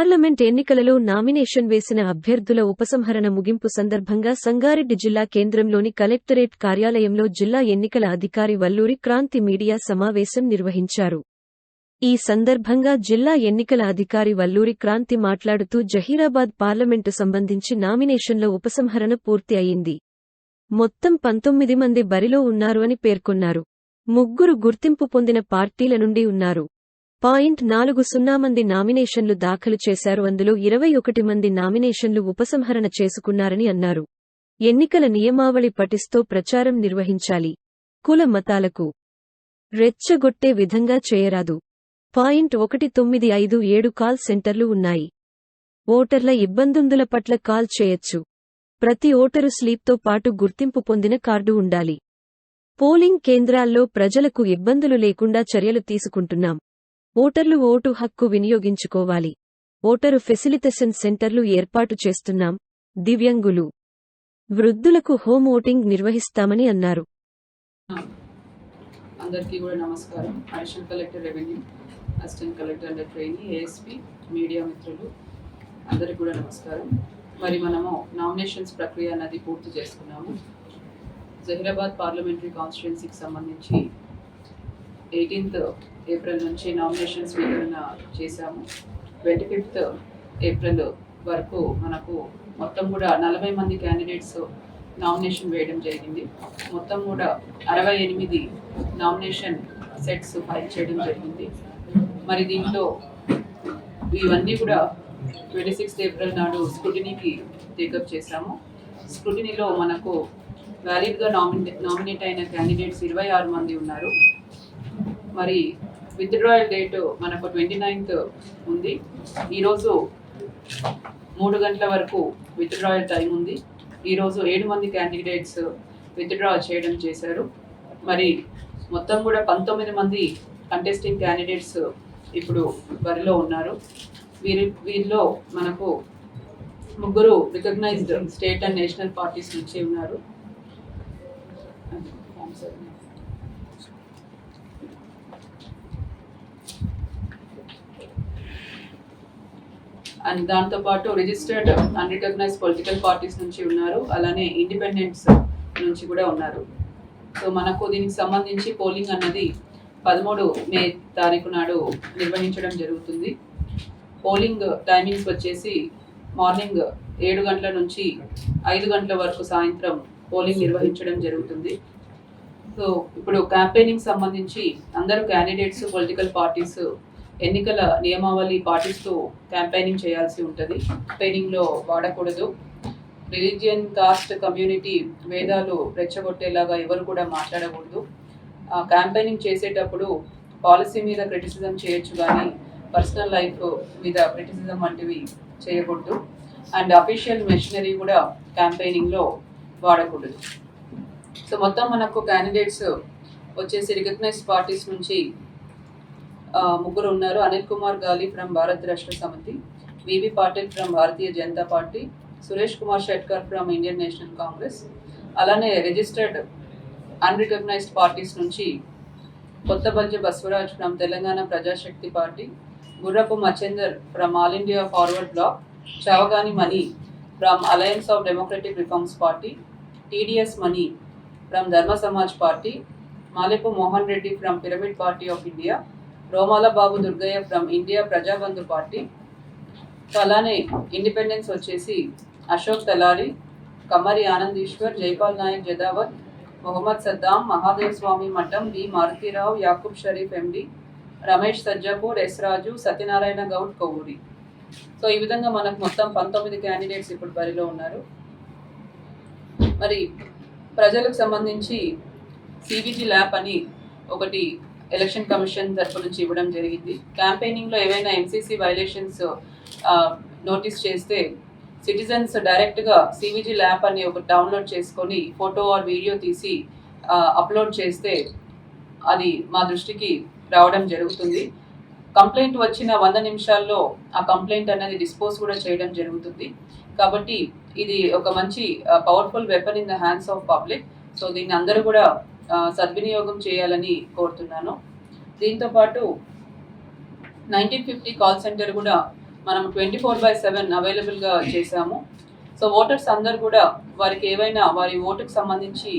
Parliament ఎన్నికలలో nomination వేసిన అభ్యర్థుల ఉపసంహరణ ముగింపు సందర్భంగా సంగారెడ్డి జిల్లా కేంద్రంలోని కలెక్టరేట్ కార్యాలయంలో జిల్లా ఎన్నికల అధికారి వల్లూరి క్రాంతి మీడియా సమావేశం నిర్వహించారు. ఈ సందర్భంగా జిల్లా ఎన్నికల అధికారి వల్లూరి క్రాంతి మాట్లాడుతూ జహీరాబాద్ పార్లమెంటు సంబంధించి నామినేషన్ల ఉపసంహరణ పూర్తి అయింది. మొత్తం పంతొమ్మిది మంది బరిలో ఉన్నారు అని పేర్కొన్నారు. ముగ్గురు గుర్తింపు పొందిన పార్టీల నుండి ఉన్నారు. పాయింట్ నాలుగు సున్నా మంది నామినేషన్లు దాఖలు చేశారు. అందులో ఇరవై ఒకటి మంది నామినేషన్లు ఉపసంహరణ చేసుకున్నారని అన్నారు. ఎన్నికల నియమావళి పటిస్తూ ప్రచారం నిర్వహించాలి. కుల మతాలకు రెచ్చగొట్టే విధంగా చేయరాదు. పాయింట్ ఒకటి తొమ్మిది ఐదు ఏడు కాల్ సెంటర్లు ఉన్నాయి. ఓటర్ల ఇబ్బందుందుల పట్ల కాల్ చేయొచ్చు. ప్రతి ఓటరు స్లీప్తో పాటు గుర్తింపు పొందిన కార్డు ఉండాలి. పోలింగ్ కేంద్రాల్లో ప్రజలకు ఇబ్బందులు లేకుండా చర్యలు తీసుకుంటున్నాం. ఓటర్లు ఓటు హక్కు వినియోగించుకోవాలి. ఓటరు ఫెసిలిటేషన్ సెంటర్లు ఏర్పాటు చేస్తున్నాం. దివ్యంగులు. వృద్ధులకు హోమ్ ఓటింగ్ నిర్వహిస్తామని అన్నారు. అందరికీ కూడా నమస్కారం. Additional collector revenue assistant collector and trainee ASP media మిత్రులు అందరికీ కూడా నమస్కారం. మరి మనము నామినేషన్స్ ప్రక్రియ అన్నది పూర్తి చేసుకున్నాము. జహీరాబాద్ పార్లమెంటరీ కాన్స్టిట్యున్సీకి సంబంధించి ఎయిటీన్త్ ఏప్రిల్ నుంచి నామినేషన్ స్వీకరణ చేశాము. ట్వంటీ ఫిఫ్త్ ఏప్రిల్ వరకు మనకు మొత్తం కూడా నలభై మంది క్యాండిడేట్స్ నామినేషన్ వేయడం జరిగింది. మొత్తం కూడా అరవై ఎనిమిది నామినేషన్ సెట్స్ ఫైల్ చేయడం జరిగింది. మరి దీంట్లో ఇవన్నీ కూడా ట్వంటీ సిక్స్త్ ఏప్రిల్ నాడు స్క్రూటినీకి టేకప్ చేశాము. స్క్రూటినీలో మనకు వ్యాలిడ్గా నామినే నామినేట్ అయిన క్యాండిడేట్స్ ఇరవై ఆరు మంది ఉన్నారు. మరి విత్డ్రాయల్ డేట్ మనకు ట్వంటీ నైన్త్ ఉంది ఈరోజు మూడు గంటల వరకు విత్డ్రాయల్ టైం ఉంది. ఈరోజు ఏడు మంది క్యాండిడేట్స్ విత్డ్రా చేయడం చేశారు. మరి మొత్తం కూడా పంతొమ్మిది మంది కంటెస్టింగ్ క్యాండిడేట్స్ ఇప్పుడు బరిలో ఉన్నారు. వీరి వీరిలో మనకు ముగ్గురు recognized state and national parties నుంచి ఉన్నారు. అండ్ దాంతోపాటు రిజిస్టర్డ్ అన్రికగ్నైజ్ పొలిటికల్ పార్టీస్ నుంచి ఉన్నారు. అలానే ఇండిపెండెంట్స్ నుంచి కూడా ఉన్నారు. సో మనకు దీనికి సంబంధించి పోలింగ్ అన్నది పదమూడు మే తారీఖు నాడు నిర్వహించడం జరుగుతుంది. పోలింగ్ టైమింగ్స్ వచ్చేసి మార్నింగ్ ఏడు గంటల నుంచి ఐదు గంటల వరకు సాయంత్రం పోలింగ్ నిర్వహించడం జరుగుతుంది. సో ఇప్పుడు క్యాంపెయినింగ్ సంబంధించి అందరూ క్యాండిడేట్స్ పొలిటికల్ పార్టీస్ ఎన్నికల నియమావళి పాటిస్తూ క్యాంపెయినింగ్ చేయాల్సి ఉంటుంది. క్యాంపెయినింగ్లో వాడకూడదు. రిలీజియన్ కాస్ట్ కమ్యూనిటీ వేదాలు రెచ్చగొట్టేలాగా ఎవరు కూడా మాట్లాడకూడదు. క్యాంపెయినింగ్ చేసేటప్పుడు పాలసీ మీద క్రిటిసిజం చేయొచ్చు కానీ పర్సనల్ లైఫ్ మీద క్రిటిసిజం వంటివి చేయకూడదు. అండ్ అఫీషియల్ మెషినరీ కూడా క్యాంపెయినింగ్లో వాడకూడదు. సో మొత్తం మనకు క్యాండిడేట్స్ వచ్చేసి రికగ్నైజ్డ్ పార్టీస్ నుంచి ముగ్గురు ఉన్నారు. అనిల్ కుమార్ గాలి from Bharat Rashtra Samithi V V Patil from Bharatiya Janata Party Suresh Kumar Shetkar from Indian National Congress. అలానే రిజిస్టర్డ్ అన్రికగ్నైజ్డ్ పార్టీస్ నుంచి Kothabalji Basavaraj from Telangana Prajashakti party Gurrapu Machender from All India Forward Bloc Chavagani Mani from Alliance of Democratic Reforms party TDS Mani from Dharma Samaj party Malipu Mohan Reddy from Pyramid party of India Romala Babu Durgaiah from India Prajabandhu party. So అలానే independence వచ్చేసి అశోక్ తలారి కమ్మరి ఆనందీశ్వర్ Jaipal Naik జదావత్ Mohammed Saddam Mahadev Swamy Matham B Maruthirao Yakub Sharif MD Ramesh Sajjapur S Raju Satyanarayana Goud Kovvuri. So ఈ విధంగా మనకు మొత్తం పంతొమ్మిది candidates ఇప్పుడు బరిలో ఉన్నారు. మరి ప్రజలకు సంబంధించి సిబిజీ ల్యాబ్ అని ఒకటి ఎలక్షన్ కమిషన్ తరపు నుంచి ఇవ్వడం జరిగింది. క్యాంపెయినింగ్లో ఏవైనా ఎంసీసీ వైలేషన్స్ నోటీస్ చేస్తే సిటిజన్స్ డైరెక్ట్గా సివిజీ ల్యాప్ అని ఒక డౌన్లోడ్ చేసుకొని ఫోటో ఆర్ వీడియో తీసి అప్లోడ్ చేస్తే అది మా దృష్టికి రావడం జరుగుతుంది. కంప్లైంట్ వచ్చిన వంద నిమిషాల్లో ఆ కంప్లైంట్ అనేది డిస్పోజ్ కూడా చేయడం జరుగుతుంది. కాబట్టి ఇది ఒక మంచి powerful weapon in the hands of public so దీన్ని అందరూ కూడా సద్వినియోగం చేయాలని కోరుతున్నాను. దీంతో పాటు నైన్టీన్ ఫిఫ్టీ కాల్ సెంటర్ కూడా మనం ట్వంటీ ఫోర్ బై సెవెన్ అవైలబుల్గా చేశాము. సో ఓటర్స్ అందరు కూడా వారికి ఏవైనా వారి ఓటుకు సంబంధించి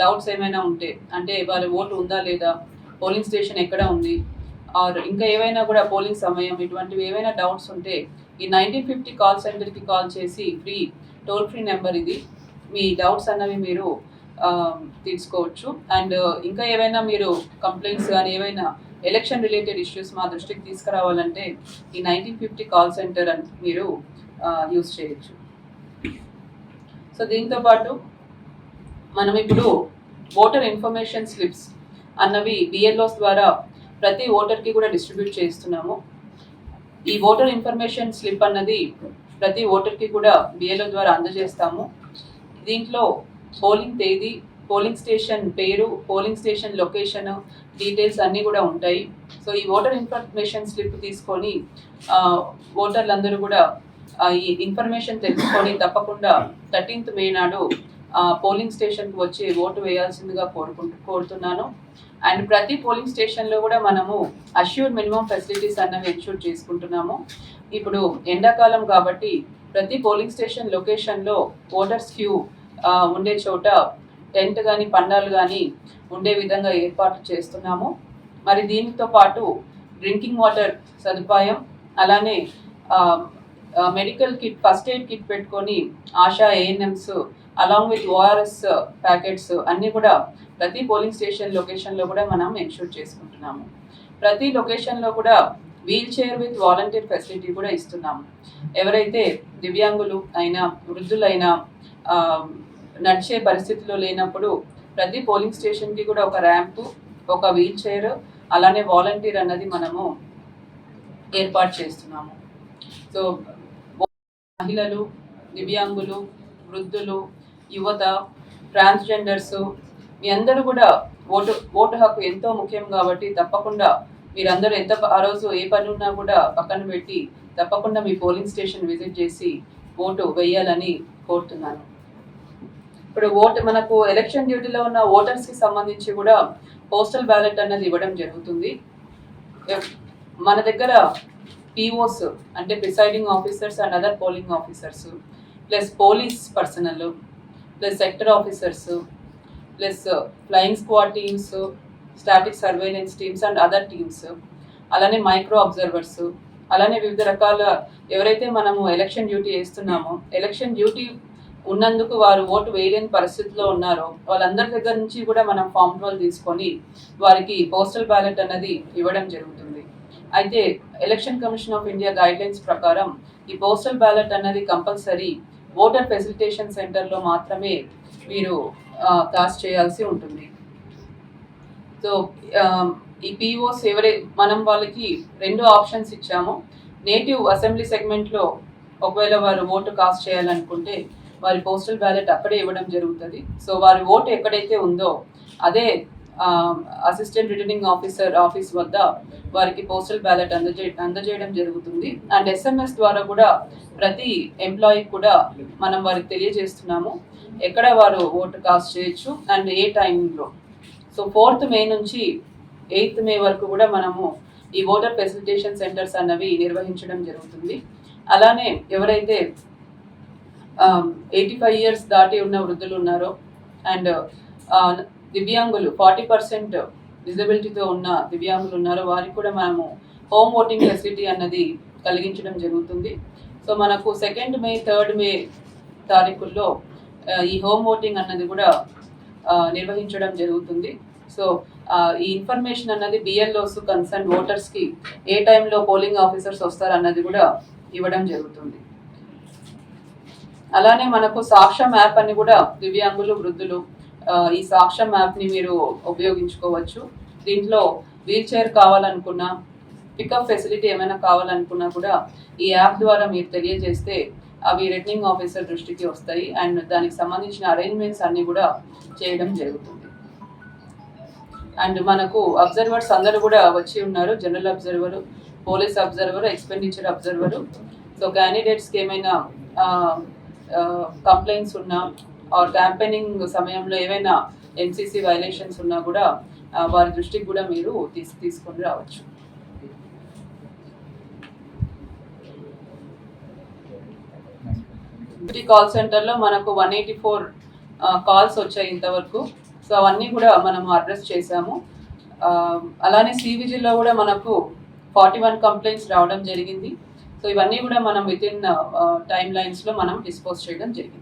డౌట్స్ ఏమైనా ఉంటే అంటే వారి ఓటు ఉందా లేదా పోలింగ్ స్టేషన్ ఎక్కడ ఉంది ఆర్ ఇంకా ఏవైనా కూడా పోలింగ్ సమయం ఇటువంటివి ఏవైనా డౌట్స్ ఉంటే ఈ నైన్టీన్ ఫిఫ్టీ కాల్ సెంటర్కి కాల్ చేసి ఫ్రీ టోల్ ఫ్రీ నెంబర్ ఇది. మీ డౌట్స్ అన్నవి మీరు Um, తీసుకోవచ్చు. అండ్ uh, ఇంకా ఏవైనా మీరు కంప్లైంట్స్ కానీ ఏవైనా ఎలక్షన్ రిలేటెడ్ ఇష్యూస్ మా దృష్టికి తీసుకురావాలంటే ఈ నైన్టీన్ ఫిఫ్టీ కాల్ సెంటర్ అని మీరు uh, యూస్ చేయొచ్చు. సో దీంతో పాటు మనం ఇప్పుడు ఓటర్ ఇన్ఫర్మేషన్ స్లిప్స్ అన్నవి బిఎల్ఓస్ ద్వారా ప్రతి ఓటర్కి కూడా డిస్ట్రిబ్యూట్ చేస్తున్నాము. ఈ ఓటర్ ఇన్ఫర్మేషన్ స్లిప్ అన్నది ప్రతి ఓటర్కి కూడా బిఎల్ఓ ద్వారా అందజేస్తాము. దీంట్లో పోలింగ్ తేదీ పోలింగ్ స్టేషన్ పేరు పోలింగ్ స్టేషన్ లొకేషన్ డీటెయిల్స్ అన్నీ కూడా ఉంటాయి. సో ఈ ఓటర్ ఇన్ఫర్మేషన్ స్లిప్ తీసుకొని ఓటర్లందరూ కూడా ఈ ఇన్ఫర్మేషన్ తెలుసుకొని తప్పకుండా థర్టీన్త్ మే నాడు పోలింగ్ స్టేషన్కి వచ్చి ఓటు వేయాల్సిందిగా కోరుకుంటు కోరుతున్నాను. అండ్ ప్రతి పోలింగ్ స్టేషన్లో కూడా మనము అష్యూర్ మినిమం ఫెసిలిటీస్ అన్నవి ఎన్షూర్ చేసుకుంటున్నాము. ఇప్పుడు ఎండాకాలం కాబట్టి ప్రతి పోలింగ్ స్టేషన్ లొకేషన్లో ఓటర్స్ క్యూ ఉండే చోట టెంట్ కానీ పండాలు కానీ ఉండే విధంగా ఏర్పాటు చేస్తున్నాము. మరి దీనితో పాటు డ్రింకింగ్ వాటర్ సదుపాయం అలానే medical kit first aid kit పెట్టుకొని ASHA ANMs along with ORS packets అన్నీ కూడా ప్రతి పోలింగ్ స్టేషన్ లొకేషన్లో కూడా మనం ఎన్షూర్ చేసుకుంటున్నాము. ప్రతి లొకేషన్లో కూడా wheel chair with volunteer facility కూడా ఇస్తున్నాము. ఎవరైతే దివ్యాంగులు అయినా వృద్ధులైనా నడిచే పరిస్థితిలో లేనప్పుడు ప్రతి పోలింగ్ స్టేషన్కి కూడా ఒక ర్యాంపు ఒక వీల్ చైర్ అలానే వాలంటీర్ అన్నది మనము ఏర్పాటు చేస్తున్నాము. సో మహిళలు దివ్యాంగులు వృద్ధులు యువత ట్రాన్స్జెండర్స్ మీ అందరూ కూడా ఓటు ఓటు హక్కు ఎంతో ముఖ్యం కాబట్టి తప్పకుండా మీరందరూ ఎంత ఆ రోజు ఏ పని ఉన్నా కూడా పక్కన పెట్టి తప్పకుండా మీ పోలింగ్ స్టేషన్ విజిట్ చేసి ఓటు వేయాలని కోరుతున్నాను. ఇప్పుడు ఓట్ మనకు ఎలక్షన్ డ్యూటీలో ఉన్న ఓటర్స్కి సంబంధించి కూడా పోస్టల్ బ్యాలెట్ అనేది ఇవ్వడం జరుగుతుంది. ఎవ్- మన దగ్గర పిఓస్ అంటే presiding officers and other polling officers plus police personnel plus sector officers plus flying squad teams static surveillance teams and other teams అలానే మైక్రో అబ్జర్వర్స్ అలానే వివిధ రకాల ఎవరైతే మనము ఎలక్షన్ డ్యూటీ చేస్తున్నామో ఎలక్షన్ డ్యూటీ ఉన్నందుకు వారు ఓటు వేయలేని పరిస్థితిలో ఉన్నారో. వాళ్ళందరి దగ్గర నుంచి కూడా మనం ఫామ్ రోల్ తీసుకొని వారికి పోస్టల్ బ్యాలెట్ అన్నది ఇవ్వడం జరుగుతుంది. అయితే election commission of India guidelines ప్రకారం ఈ పోస్టల్ బ్యాలెట్ అన్నది కంపల్సరీ ఓటర్ ఫెసిలిటేషన్ సెంటర్లో మాత్రమే మీరు కాస్ట్ చేయాల్సి ఉంటుంది. సో ఈ పిఓస్ ఎవరే మనం వాళ్ళకి రెండు ఆప్షన్స్ ఇచ్చాము. నేటివ్ అసెంబ్లీ సెగ్మెంట్లో ఒకవేళ వారు ఓటు కాస్ట్ చేయాలనుకుంటే వారి పోస్టల్ బ్యాలెట్ అక్కడే ఇవ్వడం జరుగుతుంది. సో వారి ఓటు ఎక్కడైతే ఉందో అదే అసిస్టెంట్ రిటర్నింగ్ ఆఫీసర్ ఆఫీస్ వద్ద వారికి పోస్టల్ బ్యాలెట్ అందజే అందజేయడం జరుగుతుంది. అండ్ ఎస్ఎంఎస్ ద్వారా కూడా ప్రతి ఎంప్లాయీ కూడా మనం వారికి తెలియజేస్తున్నాము. ఎక్కడ వారు ఓటు కాస్ట్ చేయొచ్చు అండ్ ఏ టైంలో సో ఫోర్త్ మే నుంచి ఎయిత్ మే వరకు కూడా మనము ఈ ఓటర్ ఫెసిలిటేషన్ సెంటర్స్ అన్నవి నిర్వహించడం జరుగుతుంది. అలానే ఎవరైతే ఎయిటీ ఫైవ్ ఇయర్స్ దాటి ఉన్న వృద్ధులు ఉన్నారో అండ్ uh, uh, దివ్యాంగులు ఫార్టీ పర్సెంట్ డిజబిలిటీతో ఉన్న దివ్యాంగులు ఉన్నారో వారికి కూడా మనము హోమ్ ఓటింగ్ ఫెసిలిటీ అన్నది కలిగించడం జరుగుతుంది. సో మనకు సెకండ్ మే థర్డ్ మే తారీఖుల్లో uh, ఈ హోమ్ ఓటింగ్ అన్నది కూడా నిర్వహించడం జరుగుతుంది. సో ఈ ఇన్ఫర్మేషన్ అన్నది బిఎల్ఓస్ కన్సర్న్ ఓటర్స్కి ఏ టైంలో పోలింగ్ ఆఫీసర్స్ వస్తారు అన్నది కూడా ఇవ్వడం జరుగుతుంది. అలానే మనకు సాక్ష్యం యాప్ అని కూడా దివ్యాంగులు వృద్ధులు ఈ సాక్ష్యం యాప్ని మీరు ఉపయోగించుకోవచ్చు. దీంట్లో వీల్ చైర్ కావాలనుకున్నా పికప్ ఫెసిలిటీ ఏమైనా కావాలనుకున్నా కూడా ఈ యాప్ ద్వారా మీరు తెలియజేస్తే అవి రిటర్నింగ్ ఆఫీసర్ దృష్టికి వస్తాయి. అండ్ దానికి సంబంధించిన అరేంజ్మెంట్స్ అన్నీ కూడా చేయడం జరుగుతుంది. అండ్ మనకు అబ్జర్వర్స్ అందరూ కూడా వచ్చి ఉన్నారు. General observer police observer expenditure observer. So క్యాండిడేట్స్కి ఏమైనా కంప్లైంట్స్ ఉన్నా ఆర్ క్యాంపెయినింగ్ సమయంలో ఏవైనా ఎన్సీసీ వైలేషన్స్ ఉన్నా కూడా వారి దృష్టికి కూడా మీరు తీసి తీసుకొని రావచ్చు. కాల్ సెంటర్లో మనకు వన్ ఎయిటీ ఫోర్ కాల్స్ వచ్చాయి ఇంతవరకు. సో అవన్నీ కూడా మనం అడ్రస్ చేశాము. అలానే సివిజిల్లో కూడా మనకు ఫార్టీ వన్ కంప్లైంట్స్ రావడం జరిగింది. సో ఇవన్నీ కూడా మనం విత్ ఇన్ టైమ్ లైన్స్లో మనం డిస్పోజ్ చేయడం జరిగింది.